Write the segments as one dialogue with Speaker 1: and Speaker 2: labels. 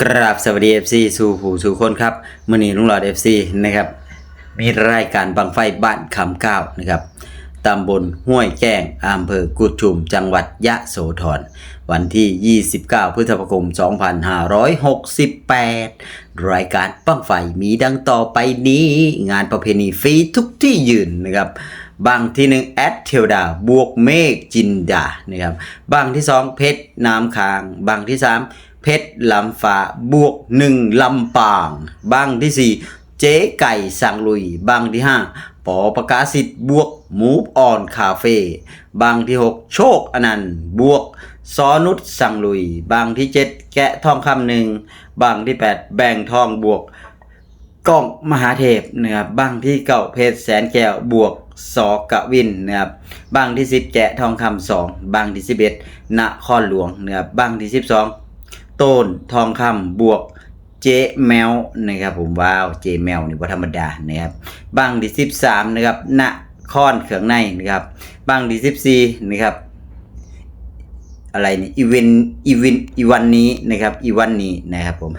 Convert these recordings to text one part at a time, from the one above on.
Speaker 1: กราบสวัสดี FC สู่ผู้สู่คนครับมื่อนี้ลุงหลอด FC นะครับมีรายการบังไฟบ้านคำก้าวนะครับตำบลห้วยแก้งอำเภอกุดชุม จังหวัดยะโสธรวันที่ 29 พฤษภาคม 2568 รายการบังไฟมีดังต่อไปนี้ งานประเพณีฟรีทุกที่ยืนนะครับบางที่หนึ่งแอดเทลดาบวกเมฆจินดานะครับบางที่สองเพชรน้ำคาง บางที่สาม เพชรลำฟ้าบวกหนึ่งลำปางบางที่สี่เจ๊ไก่สังลุยบางที่ห้าปอประกาศสิทธิ์บวกมูฟออนคาเฟ่บางที่หกโชคอนันต์บวกซอนุชสังลุย บางที่เจ็ดแกะทองคำหนึ่งบางที่แปดแบ่งทองบวกกล้องมหาเทพนะครับบางที่เก่าเพชรแสนแก้วบวกสอกะวินนะครับบางที่สิบแกะทองคำสองบางที่สิบเอ็ดนครหลวงนะครับบางที่สิบสอง โต้นทองคำบวกเจแมวนะครับผมว้าวเจแมวนี่ว่าธรรมดานะครับบ้างที่สิบสามนะครับนครเขืองในนะครับบ้างที่สิบสี่นะครับอะไรนี่อีเวนอีเวนอีวันนี้นะครับอีวันนี้นะครับผม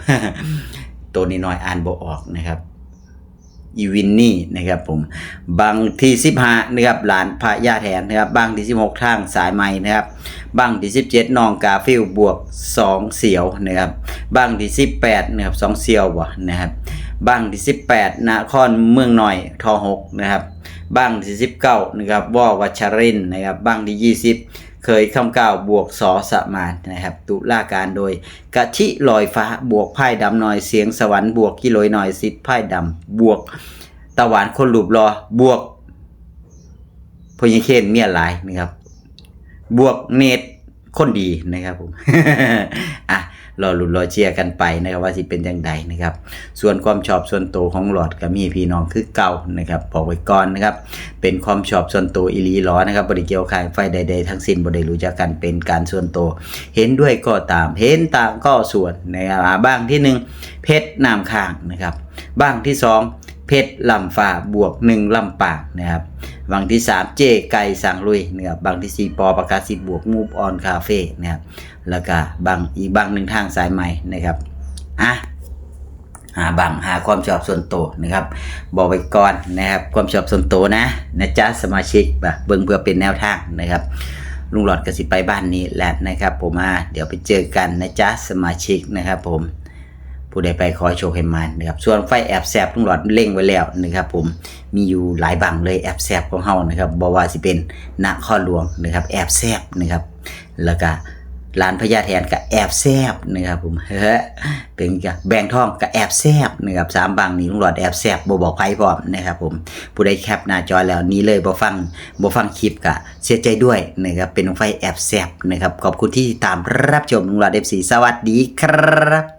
Speaker 1: ตัวนี้น้อยอ่านบ่ออกนะครับ อีวินนี่นะครับผมบางที่สิบห้านะครับหลานพระยาแทนนะครับบางที่สิบหกทางสายไหมนะครับบางที่สิบเจ็ดน้องกาฟิลบวกสองเสียวนะครับบางที่สิบแปดนะครับสองเสียวบ่นะครับบางที่สิบแปดนครเมืองหน่อยทอหกนะครับบางที่สิบเก้านะครับวอวัชรินนะครับบางที่ยี่สิบ เคยคำกล่าวบวกสอสมานนะครับ ตุลาการโดย กะทิลอยฟ้าบวกไพ่ดำหน่อยเสียงสวรรค์บวกกิโลยหน่อยสิทธิ์ไพ่ดำบวกตะวันคนหลูบรอบวกพญเคนเมียหลายนะครับ บวกเนตรคนดีนะครับผมอะ รอลุ้นรอเชียร์กันไปนะครับว่าสิเป็นยังไงนะครับ ส่วนความชอบส่วนตัวของหลอดก็มีพี่น้องคือเก่านะครับบอกไว้ก่อนนะครับ เป็นความชอบส่วนตัวอิลีล้อนะครับบริเกี่ยวขายไฟใด ๆ ทั้งสิ้นบริรู้จักกันเป็นการส่วนตัวเห็นด้วยก็ตาม เห็นต่างก็ส่วนนะครับอ่าบ้างที่หนึ่งเพชรน้ำค้างนะครับบ้างที่สอง เพชรลำฟ้าบวกหนึ่งลำปางนะครับบางที่สามเจไก่สังลุยนะครับบางที่สี่ปอประกาศสิบวกมูฟออนคาเฟ่นะครับแล้วก็บางอีกบางหนึ่งทางสายใหม่นะครับอะหาบังหาความชอบส่วนตัวนะครับ บอกไว้ก่อนนะครับ ความชอบส่วนตัวนะนะจ๊ะสมาชิกแบบเบิ่งเพื่อเป็นแนวทางนะครับลุงหลอดกสิไปบ้านนี้แหละนะครับ ผมอ่าเดี๋ยวไปเจอกันนะจ๊ะสมาชิกนะครับผม ผู้ใดไปขอโชคให้มันนะครับส่วนไฟแอบแซบลุงหลอดเล่งไว้แล้วนะครับผมมีอยู่หลายบังเลยแอบแซบของเฮานะครับบอว่าสิเป็นนครหลวงนะครับแอบแซบนะครับแล้วก็ร้านพญาแทนกับแอบแซบนะครับผมเฮ้เป็นกับแบงทองกับแอบแซบนะครับสามบางนี้ลุงหลอดแอบแซบบ่บอกไพ่พร้อมนะครับผมผู้ใดแคปหน้าจอแล้วนี้เลยบ่ฟังบ่ฟังคลิปกะเสียใจด้วยนะครับเป็นไฟแอบแซบนะครับขอบคุณที่ตามรับชมลุงหลอดเอฟซีสวัสดีครับ